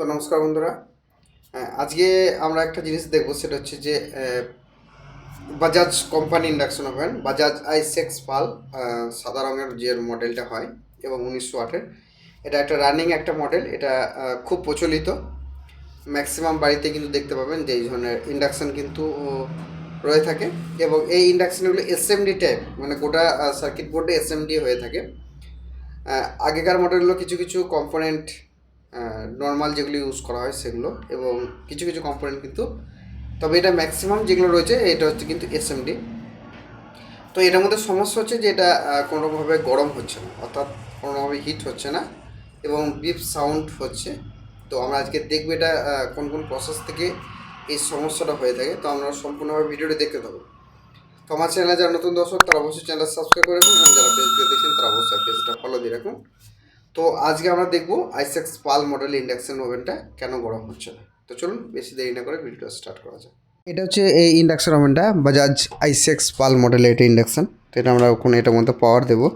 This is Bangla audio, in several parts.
তো নমস্কার বন্ধুরা। আহ, আজকে আমরা একটা জিনিস দেখব সেটা হচ্ছে যে Bajaj company induction oven Bajaj I six পাল সাদা রঙের যে মডেলটা হয় এবং উনিশশো আটের। এটা একটা রানিং একটা মডেল এটা খুব প্রচলিত। ম্যাক্সিমাম বাড়িতে কিন্তু দেখতে পাবেন যে এই ধরনের ইন্ডাকশান কিন্তু রয়ে থাকে। এবং এই ইন্ডাকশনগুলো এসএমডি টাইপ মানে গোটা সার্কিট বোর্ডে এসএমডি হয়ে থাকে। আগেকার মডেলগুলো কিছু কিছু কম্পোনেন্ট নর্মাল যেগুলো ইউজ করা হয় সেগুলো এবং কিছু কিছু কম্পোনেন্ট কিন্তু, তবে এটা ম্যাক্সিমাম যেগুলো রয়েছে, এটা হচ্ছে কিন্তু এসএমডি তো এটার মধ্যে সমস্যা হচ্ছে যে এটা কোনোভাবে গরম হচ্ছে না, অর্থাৎ কোনোভাবে হিট হচ্ছে না এবং বিপ সাউন্ড হচ্ছে। তো আমরা আজকে দেখব এটা কোন কোন প্রসেস থেকে এই সমস্যাটা হয়ে থাকে। তো আমরা সম্পূর্ণভাবে ভিডিওটি দেখতে থাকব। তো আমার চ্যানেলে যারা নতুন দর্শক, তারা অবশ্যই চ্যানেলটা সাবস্ক্রাইব করে রাখুন এবং যারা পেজকে দেখছেন, তারা অবশ্যই পেজটা ফলো দিয়ে রাখুন। তো আজকে আমরা দেখব আইসেক্স পাল মডেল ইন্ডাকশন ওভেনটা কেন গরম হচ্ছে না। তো চলুন বেশি দেরি না করে ভিডিওটা স্টার্ট করা যাক। এটা হচ্ছে এই ইন্ডাকশন ওভেনটা বাজাজ আইসেক্স পাল মডেল এটা ইন্ডাকশন তো এটা আমরা ওখানে এটার মধ্যে পাওয়ার দেবো।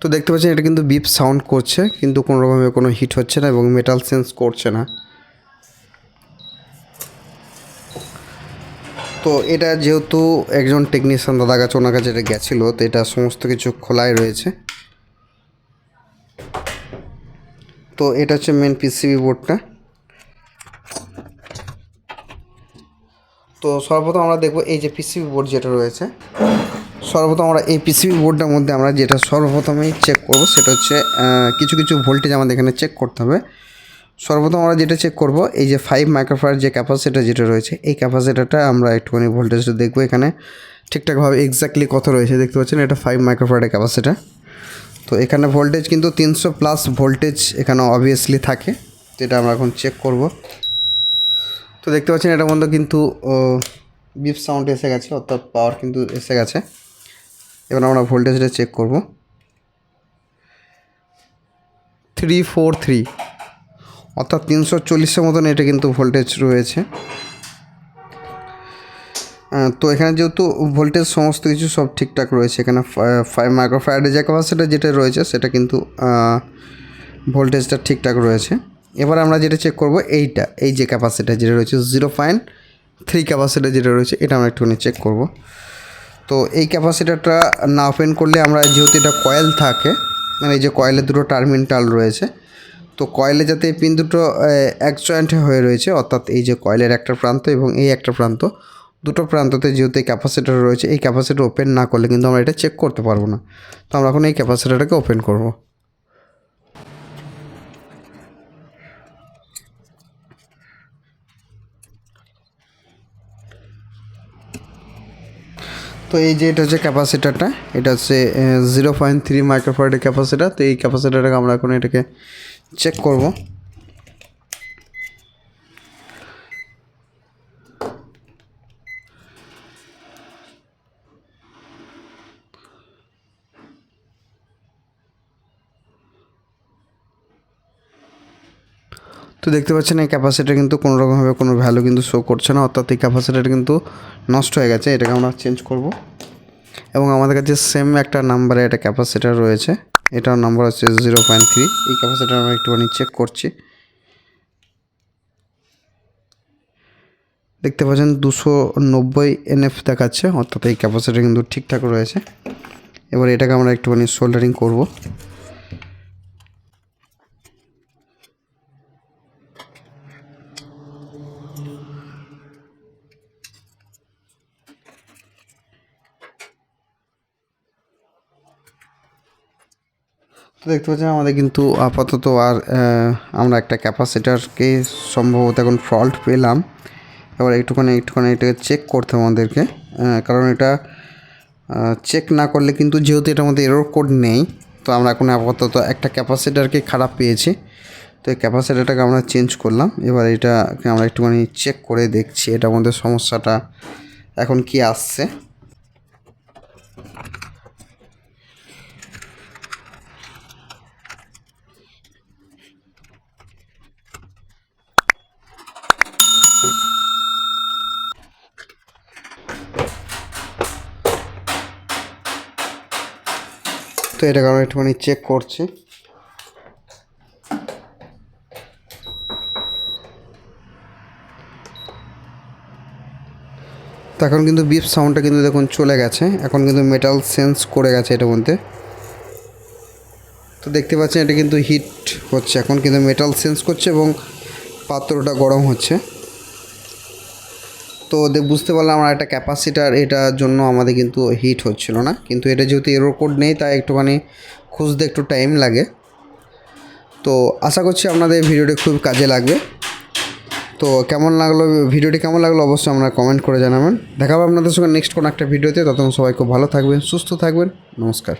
তো দেখতে পাচ্ছেন এটা কিন্তু বিপ সাউন্ড করছে, কিন্তু কোনোরকমভাবে কোনো হিট হচ্ছে না এবং মেটাল সেন্স করছে না। তো এটা যেহেতু একজন টেকনিশিয়ান দাদা কাছে, ওনার কাছে এটা গেছিল, তো এটা সমস্ত কিছু খোলাই রয়েছে। তো এটা হচ্ছে মেন পিসিবি বোর্ডটা তো সর্বপ্রথম আমরা দেখব এই যে পিসিবি বোর্ড যেটা রয়েছে, সর্বপ্রথম আমরা এই পিসিবি বোর্ডটার মধ্যে আমরা যেটা সর্বপ্রথমেই চেক করব, সেটা হচ্ছে কিছু কিছু ভোল্টেজ আমাদের এখানে চেক করতে হবে। সর্বপ্রথম আমরা যেটা চেক করব, এই যে ফাইভ মাইক্রোফায়ার যে ক্যাপাসিটার যেটা রয়েছে, এই ক্যাপাসিটারটা আমরা একটুখানি ভোল্টেজটা দেখব এখানে। ঠিকঠাকভাবে এক্স্যাক্টলি কত রয়েছে দেখতে পাচ্ছেন? এটা ফাইভ মাইক্রোফায়ারের ক্যাপাসিটার তো এখানে ভোল্টেজ কিন্তু তিনশো প্লাস ভোল্টেজ এখানে অবভিয়াসলি থাকে, যেটা আমরা এখন চেক করব। তো দেখতে পাচ্ছেন এটার মধ্যে কিন্তু বিপ সাউন্ড এসে গেছে, অর্থাৎ পাওয়ার কিন্তু এসে গেছে। এবার আমরা ভোল্টেজটা চেক করব। থ্রি ফোর থ্রি অর্থাৎ তিনশো চল্লিশের মতন এটা কিন্তু ভোল্টেজ রয়েছে। তো এখানে যেহেতু ভোল্টেজ সমস্ত কিছু সব ঠিকঠাক রয়েছে, এখানে ফাইভ মাইক্রোফ্যারাডের যে ক্যাপাসিটার যেটা রয়েছে সেটা কিন্তু ভোল্টেজটা ঠিকঠাক রয়েছে। এবার আমরা যেটা চেক করব এইটা, এই যে ক্যাপাসিটার যেটা রয়েছে জিরো পয়েন্ট থ্রি ক্যাপাসিটার যেটা রয়েছে, এটা আমরা একটুখানি চেক করব। তো এই ক্যাপাসিটারটা না ওপেন করলে আমরা যেহেতু এটা কয়েল থাকে মানে এই যে কয়েলের দুটো টার্মিনাল রয়েছে তো কয়েলে যাতে এই পিন দুটো এক জয়েন্টে হয়ে রয়েছে, অর্থাৎ এই যে কয়েলের একটা প্রান্ত এবং এই একটা প্রান্ত, দুটো প্রান্ততে যেহেতু এই ক্যাপাসিটার রয়েছে, এই ক্যাপাসিটার ওপেন না করলে কিন্তু আমরা এটা চেক করতে পারব না। তো আমরা এখন এই ক্যাপাসিটারটাকে ওপেন করব। তো এই যে এটা হচ্ছে ক্যাপাসিটারটা এটা হচ্ছে জিরো পয়েন্ট থ্রি মাইক্রোফারের ক্যাপাসিটার তো এই ক্যাপাসিটারটাকে আমরা এখন এটাকে চেক করব। তো দেখতে পাচ্ছেন, এই ক্যাপাসিটার কিন্তু কোনো রকমভাবে কোনো ভ্যালু কিন্তু শো করছে না। অর্থাৎ এই ক্যাপাসিটার কিন্তু নষ্ট হয়ে গেছে। এটাকে আমরা চেঞ্জ করব। এবং আমাদের কাছে সেম একটা নাম্বারে একটা ক্যাপাসিটার রয়েছে। এটার নাম্বার আছে জিরো পয়েন্ট থ্রি এই ক্যাপাসিটার আমরা একটুখানি চেক করছি। দেখতে পাচ্ছেন দুশো নব্বই এনএফ দেখাচ্ছে, অর্থাৎ এই ক্যাপাসিটার কিন্তু ঠিকঠাক রয়েছে। এবার এটাকে আমরা একটুখানি সোল্ডারিং করব। তো দেখতে পাচ্ছেন, আমাদের কিন্তু আপাতত আর আমরা একটা ক্যাপাসিটারকে সম্ভবত এখন ফল্ট পেলাম। এবার একটুখানি একটুখানি এটাকে চেক করতে আমাদেরকে। কারণ এটা চেক না করলে কিন্তু যেহেতু এটার মধ্যে এরর কোড নেই, তো আমরা এখন আপাতত একটা ক্যাপাসিটারকে খারাপ পেয়েছি। তো এই ক্যাপাসিটারটাকে আমরা চেঞ্জ করলাম। এবার এটাকে আমরা একটুখানি চেক করে দেখছি, এটার মধ্যে সমস্যাটা এখন কি আসছে। তো এটা কারণ একটুখানি চেক করছি। তো এখন কিন্তু বিপ সাউন্ডটা কিন্তু দেখুন চলে গেছে। এখন কিন্তু মেটাল সেন্স করে গেছে এটার মধ্যে। তো দেখতে পাচ্ছেন এটা কিন্তু হিট হচ্ছে। এখন কিন্তু মেটাল সেন্স করছে এবং পাত্রটা গরম হচ্ছে। তো বুঝতে পারলাম আমরা একটা ক্যাপাসিটার এটার জন্য আমাদের কিন্তু হিট হচ্ছিল না। কিন্তু এটা যেহেতু এরো কোড নেই, তাই একটুখানি খুঁজতে একটু টাইম লাগে। তো আশা করছি আপনাদের ভিডিওটি খুব কাজে লাগবে। তো কেমন লাগল ভিডিওটি কেমন লাগল অবশ্যই আপনারা কমেন্ট করে জানাবেন। দেখাবো আপনাদের সঙ্গে নেক্সট কোনো একটা ভিডিওতে ততক্ষণ সবাই খুব ভালো থাকবেন, সুস্থ থাকবেন। নমস্কার।